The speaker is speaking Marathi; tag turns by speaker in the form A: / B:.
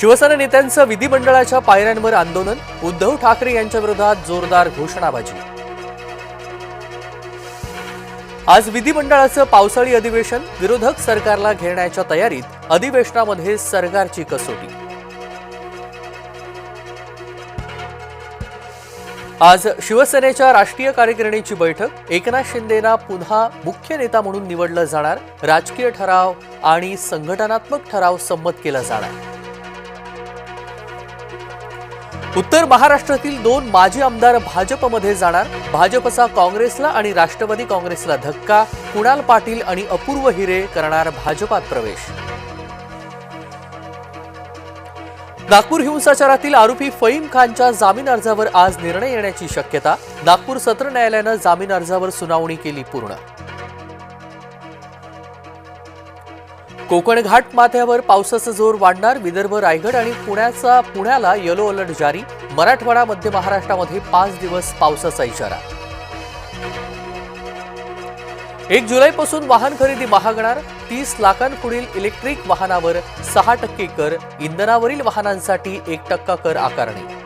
A: शिवसेना नेत्यांचं विधिमंडळाच्या पायऱ्यांवर आंदोलन उद्धव ठाकरे यांच्या विरोधात जोरदार घोषणाबाजी. आज विधिमंडळाचं पावसाळी अधिवेशन विरोधक सरकारला घेण्याच्या तयारीत अधिवेशनामध्ये सरकारची कसोटी. आज शिवसेनेच्या राष्ट्रीय कार्यकारिणीची बैठक एकनाथ शिंदेना पुन्हा मुख्य नेता म्हणून निवडलं जाणार राजकीय ठराव आणि संघटनात्मक ठराव संमत केला जाणार. उत्तर महाराष्ट्रातील दोन माजी आमदार भाजपमध्ये जाणार. भाजपचा काँग्रेसला आणि राष्ट्रवादी काँग्रेसला धक्का. कुणाल पाटील आणि अपूर्व हिरे करणार भाजपात प्रवेश. नागपूर हिंसाचारातील आरोपी फईम खानच्या जामीन अर्जावर आज निर्णय येण्याची शक्यता. नागपूर सत्र न्यायालयानं जामीन अर्जावर सुनावणी केली पूर्ण. कोकण घाट माथ्यावर पावसाचा जोर वाढणार विदर्भ रायगड आणि पुण्याचा पुण्याला येलो अलर्ट जारी. मराठवाडा मध्य महाराष्ट्रामध्ये पाच दिवस पावसाचा इशारा. एक जुलैपासून वाहन खरेदी महागणार तीस लाखांपुढील इलेक्ट्रिक वाहनावर सहा टक्के कर इंधनावरील वाहनांसाठी एक टक्का कर आकारणी.